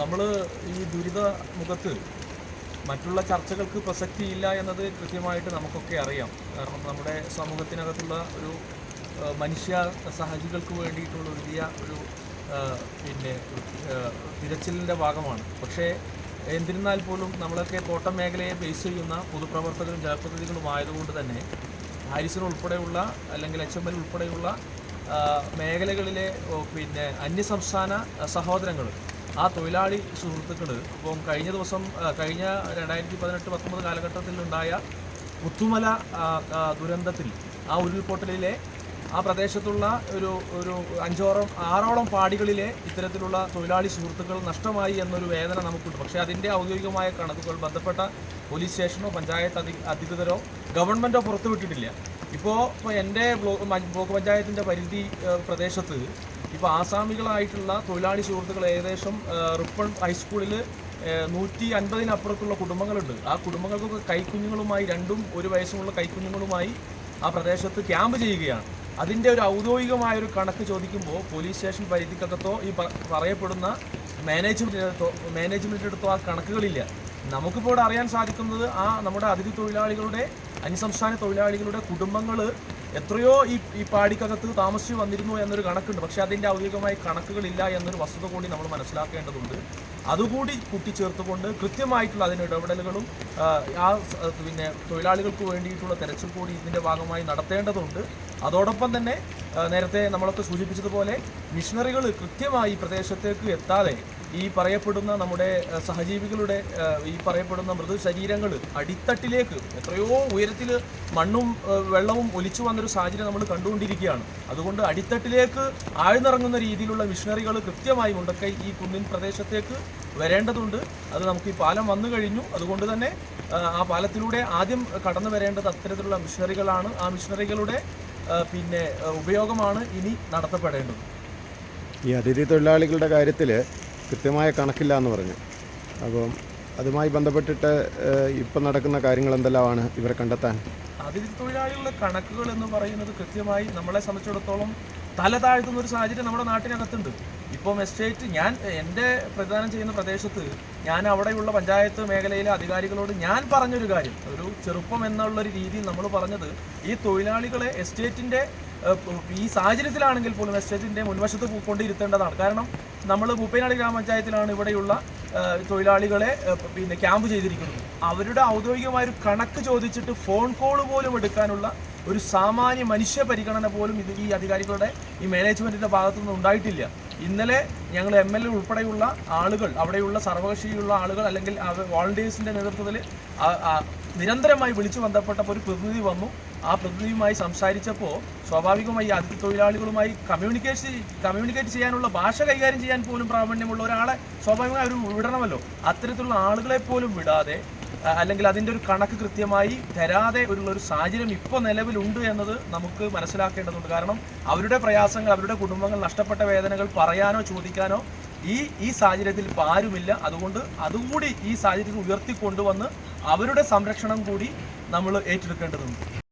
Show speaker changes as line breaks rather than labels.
നമ്മൾ ഈ ദുരിത മുഖത്ത് മറ്റുള്ള ചർച്ചകൾക്ക് പ്രസക്തിയില്ല എന്നത് കൃത്യമായിട്ട് നമുക്കൊക്കെ അറിയാം. കാരണം നമ്മുടെ സമൂഹത്തിനകത്തുള്ള ഒരു മനുഷ്യ സഹജികൾക്ക് വേണ്ടിയിട്ടുള്ള വലിയ ഒരു പിന്നെ തിരച്ചിലിന്റെ ഭാഗമാണ്. പക്ഷേ എന്നിരുന്നാൽ പോലും നമ്മളൊക്കെ കോട്ടം മേഖലയെ ബേസ് ചെയ്യുന്ന പൊതുപ്രവർത്തകരും ജനപ്രതിനിധികളും ആയതുകൊണ്ട് തന്നെ ഹാരിസൺ ഉൾപ്പെടെയുള്ള അല്ലെങ്കിൽ എച്ച് എം എൽ ഉൾപ്പെടെയുള്ള മേഖലകളിലെ പിന്നെ അന്യസംസ്ഥാന സഹോദരങ്ങൾ ആ തൊഴിലാളി സുഹൃത്തുക്കൾ ഇപ്പം കഴിഞ്ഞ ദിവസം കഴിഞ്ഞ രണ്ടായിരത്തി പതിനെട്ട് പത്തൊമ്പത് കാലഘട്ടത്തിലുണ്ടായ പുത്തുമല ദുരന്തത്തിൽ ആ ഉരുൾപൊട്ടലിലെ ആ പ്രദേശത്തുള്ള ഒരു ഒരു അഞ്ചോളം ആറോളം പാടികളിലെ ഇത്തരത്തിലുള്ള തൊഴിലാളി സുഹൃത്തുക്കൾ നഷ്ടമായി എന്നൊരു വേദന നമുക്കുണ്ട്. പക്ഷേ അതിന്റെ ഔദ്യോഗികമായ കണക്കുകൾ ബന്ധപ്പെട്ട പോലീസ് സ്റ്റേഷനോ പഞ്ചായത്ത് അധികൃതരോ ഗവൺമെന്റോ പുറത്തുവിട്ടിട്ടില്ല. ഇപ്പോൾ ഇപ്പോൾ എന്റെ ബ്ലോക്ക് ബ്ലോക്ക് പഞ്ചായത്തിന്റെ പരിധി പ്രദേശത്ത് ഇപ്പോൾ ആസാമികളായിട്ടുള്ള തൊഴിലാളി സുഹൃത്തുക്കൾ ഏകദേശം റിപ്പൺ ഹൈസ്കൂളിൽ നൂറ്റി അൻപതിനപ്പുറത്തുള്ള കുടുംബങ്ങളുണ്ട്. ആ കുടുംബങ്ങൾക്കൊക്കെ കൈക്കുഞ്ഞുങ്ങളുമായി രണ്ടും ഒരു വയസ്സുമുള്ള കൈക്കുഞ്ഞുങ്ങളുമായി ആ പ്രദേശത്ത് ക്യാമ്പ് ചെയ്യുകയാണ്. അതിന്റെ ഒരു ഔദ്യോഗികമായ ഒരു കണക്ക് ചോദിക്കുമ്പോൾ പോലീസ് സ്റ്റേഷൻ പരിധിക്കകത്തോ ഈ പറയപ്പെടുന്ന മാനേജ്മെന്റിനടുത്തോ മാനേജ്മെന്റിനടുത്തോ ആ കണക്കുകളില്ല. നമുക്കിപ്പോൾ ഇവിടെ അറിയാൻ സാധിക്കുന്നത് ആ നമ്മുടെ അതിഥി തൊഴിലാളികളുടെ അന്യസംസ്ഥാന തൊഴിലാളികളുടെ കുടുംബങ്ങൾ എത്രയോ ഈ ഈ പാടിക്കകത്ത് താമസിച്ച് വന്നിരുന്നു എന്നൊരു കണക്കുണ്ട്. പക്ഷേ അതിന്റെ ഔദ്യോഗികമായ കണക്കുകളില്ല എന്നൊരു വസ്തുത കൂടി നമ്മൾ മനസ്സിലാക്കേണ്ടതുണ്ട്. അതുകൂടി കൂട്ടിച്ചേർത്തുകൊണ്ട് കൃത്യമായിട്ടുള്ള അതിന് ഇടപെടലുകളും ആ, പിന്നെ തൊഴിലാളികൾക്ക് വേണ്ടിയിട്ടുള്ള തെരച്ചിൽ കൂടി ഇതിന്റെ ഭാഗമായി നടത്തേണ്ടതുണ്ട്. അതോടൊപ്പം തന്നെ നേരത്തെ നമ്മളൊക്കെ സൂചിപ്പിച്ചതുപോലെ മിഷണറികൾ കൃത്യമായി പ്രദേശത്തേക്ക് എത്താതെ ഈ പറയപ്പെടുന്ന നമ്മുടെ സഹജീവികളുടെ ഈ പറയപ്പെടുന്ന മൃദു ശരീരങ്ങൾ അടിത്തട്ടിലേക്ക് എത്രയോ ഉയരത്തിൽ മണ്ണും വെള്ളവും ഒലിച്ചു വന്നൊരു സാഹചര്യം നമ്മൾ കണ്ടുകൊണ്ടിരിക്കുകയാണ്. അതുകൊണ്ട് അടിത്തട്ടിലേക്ക് ആഴ്ന്നിറങ്ങുന്ന രീതിയിലുള്ള മിഷണറികൾ കൃത്യമായി മുണ്ടക്കൈ ഈ കുന്നിൻ പ്രദേശത്തേക്ക് വരേണ്ടതുണ്ട്. അത് നമുക്ക് ഈ പാലം വന്നു കഴിഞ്ഞു. അതുകൊണ്ട് തന്നെ ആ, പാലത്തിലൂടെ ആദ്യം കടന്നു വരേണ്ടത് അത്തരത്തിലുള്ള മിഷണറികളാണ് ആ മിഷണറികളുടെ പിന്നെ ഉപയോഗമാണ് ഇനി നടത്തപ്പെടേണ്ടത്.
ഈ അതിഥി തൊഴിലാളികളുടെ കാര്യത്തിൽ കൃത്യമായ കണക്കില്ല എന്ന് പറഞ്ഞു. അപ്പം അതുമായി ബന്ധപ്പെട്ടിട്ട് ഇപ്പം നടക്കുന്ന കാര്യങ്ങൾ എന്തെല്ലാമാണ് ഇവരെ കണ്ടെത്താൻ?
അതിഥി തൊഴിലാളികളുടെ കണക്കുകൾ എന്ന് പറയുന്നത് കൃത്യമായി നമ്മളെ സംബന്ധിച്ചിടത്തോളം തല താഴ്ത്തുന്ന ഒരു സാഹചര്യം നമ്മുടെ നാട്ടിനകത്തുണ്ട്. ഇപ്പം എസ്റ്റേറ്റ് ഞാൻ എന്റെ പ്രതിദാനം ചെയ്യുന്ന പ്രദേശത്ത് ഞാൻ അവിടെയുള്ള പഞ്ചായത്ത് മേഖലയിലെ അധികാരികളോട് ഞാൻ പറഞ്ഞൊരു കാര്യം ഒരു ചെറുപ്പം എന്നുള്ളൊരു രീതിയിൽ നമ്മൾ പറഞ്ഞത് ഈ തൊഴിലാളികളെ എസ്റ്റേറ്റിന്റെ ഈ സാഹചര്യത്തിലാണെങ്കിൽ പോലും എസ്റ്റേറ്റിന്റെ മുൻവശത്ത് പോയിക്കൊണ്ടിരുത്തേണ്ടതാണ്. കാരണം നമ്മൾ മുപ്പനാട് ഗ്രാമപഞ്ചായത്തിലാണ് ഇവിടെയുള്ള തൊഴിലാളികളെ പിന്നെ ക്യാമ്പ് ചെയ്തിരിക്കുന്നത്. അവരുടെ ഔദ്യോഗികമായ ഒരു കണക്ക് ചോദിച്ചിട്ട് ഫോൺ കോൾ പോലും എടുക്കാനുള്ള ഒരു സാമാന്യ മനുഷ്യ പരിഗണന പോലും ഇത് ഈ അധികാരികളുടെ ഈ മാനേജ്മെന്റിന്റെ ഭാഗത്തുനിന്ന് ഉണ്ടായിട്ടില്ല. ഇന്നലെ ഞങ്ങൾ എം എൽ എ ഉൾപ്പെടെയുള്ള ആളുകൾ അവിടെയുള്ള സർവകക്ഷിയുള്ള ആളുകൾ അല്ലെങ്കിൽ വോളണ്ടിയേഴ്സിന്റെ നേതൃത്വത്തിൽ നിരന്തരമായി വിളിച്ചു ബന്ധപ്പെട്ടപ്പോൾ ഒരു പ്രതിനിധി വന്നു. ആ പ്രതിനിധിയുമായി സംസാരിച്ചപ്പോൾ സ്വാഭാവികമായി അതിഥി തൊഴിലാളികളുമായി കമ്മ്യൂണിക്കേഷൻ കമ്മ്യൂണിക്കേറ്റ് ചെയ്യാനുള്ള ഭാഷ കൈകാര്യം ചെയ്യാൻ പോലും പ്രാവീണ്യമുള്ള ഒരാളെ സ്വാഭാവികമായി അവർ വിടണമല്ലോ. അത്തരത്തിലുള്ള ആളുകളെ പോലും വിടാതെ അല്ലെങ്കിൽ അതിന്റെ ഒരു കണക്ക് കൃത്യമായി തരാതെ ഉള്ള ഒരു സാഹചര്യം ഇപ്പോൾ നിലവിലുണ്ട് എന്നത് നമുക്ക് മനസ്സിലാക്കേണ്ടതുണ്ട്. കാരണം അവരുടെ പ്രയാസങ്ങൾ അവരുടെ കുടുംബങ്ങൾ നഷ്ടപ്പെട്ട വേദനകൾ പറയാനോ ചോദിക്കാനോ ഈ ഈ സാഹചര്യത്തിൽ ഇപ്പോൾ ആരുമില്ല. അതുകൊണ്ട് അതുകൂടി ഈ സാഹചര്യത്തിൽ ഉയർത്തിക്കൊണ്ടുവന്ന് അവരുടെ സംരക്ഷണം കൂടി നമ്മൾ ഏറ്റെടുക്കേണ്ടതുണ്ട്.